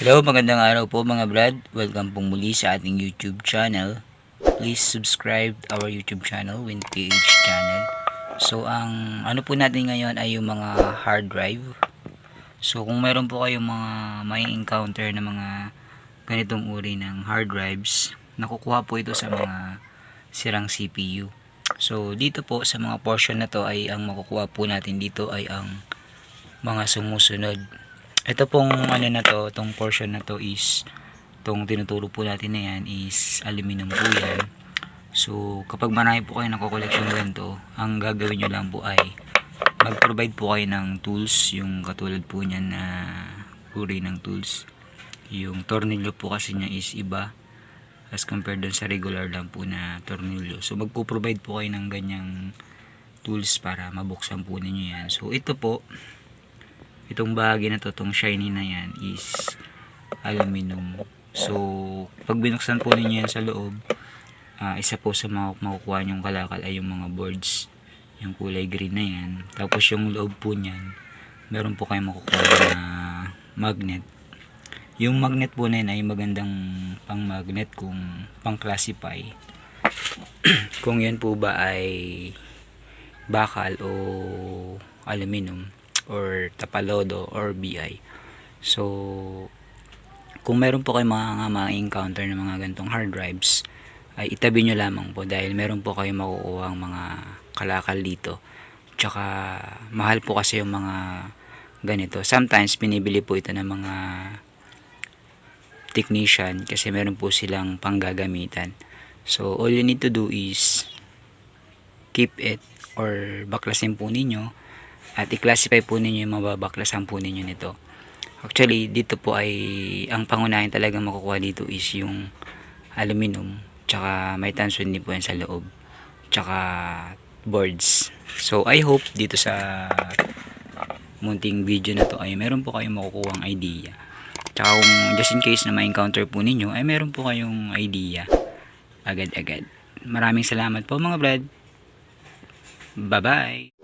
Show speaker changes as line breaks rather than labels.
Hello, magandang araw po mga brad. Welcome pong muli sa ating YouTube channel. Please subscribe our YouTube channel, WinPH channel. So, ang ano po natin ngayon ay yung mga hard drive. So, kung meron po kayong mga may encounter na mga ganitong uri ng hard drives, nakukuha po ito sa mga sirang CPU. So, dito po sa mga portion na to ay ang makukuha po natin dito ay ang mga sumusunod. Ito pong ano na to, tong portion na to is tong tinuturo po natin na yan is aluminum po yan. So, kapag marami po kayo nakokoleksyon ganito, ang gagawin nyo lang po ay mag-provide po kayo ng tools, yung katulad po niyan na uri ng tools. Yung tornilyo po kasi niya is iba as compared dun sa regular lang po na tornilyo. So, magpo-provide po kayo ng ganyang tools para mabuksan po ninyo yan. So, ito po, itong bahagi na to, itong shiny na yan is aluminum. So, pag binuksan po ninyo yan sa loob, ah, isa po sa mga makukuha nyong kalakal ay yung mga boards. Yung kulay green na yan. Tapos yung loob po niyan, meron po kayong makukuha na magnet. Yung magnet po na yun ay magandang pang magnet kung pang classify. kung yan po ba ay bakal o aluminum or tapalodo or BI. So, kung meron po kayo mga, mga encounter ng mga gantong hard drives, ay itabi nyo lamang po dahil meron po kayo makukuha ang mga kalakal dito. Tsaka, mahal po kasi yung mga ganito. Sometimes, pinibili po ito ng mga technician kasi meron po silang panggagamitan. So, all you need to do is keep it or baklasin po ninyo at i-classify po ninyo yung mababaklasan po ninyo nito. Actually, dito po ay ang pangunahin talaga makukuha dito is yung aluminum tsaka may tansuin din po yan sa loob tsaka boards. So, I hope dito sa munting video na to ay meron po kayong makukuha idea. Tsaka kung just in case na ma-encounter po ninyo ay meron po kayong idea agad-agad. Maraming salamat po mga brad. Bye-bye!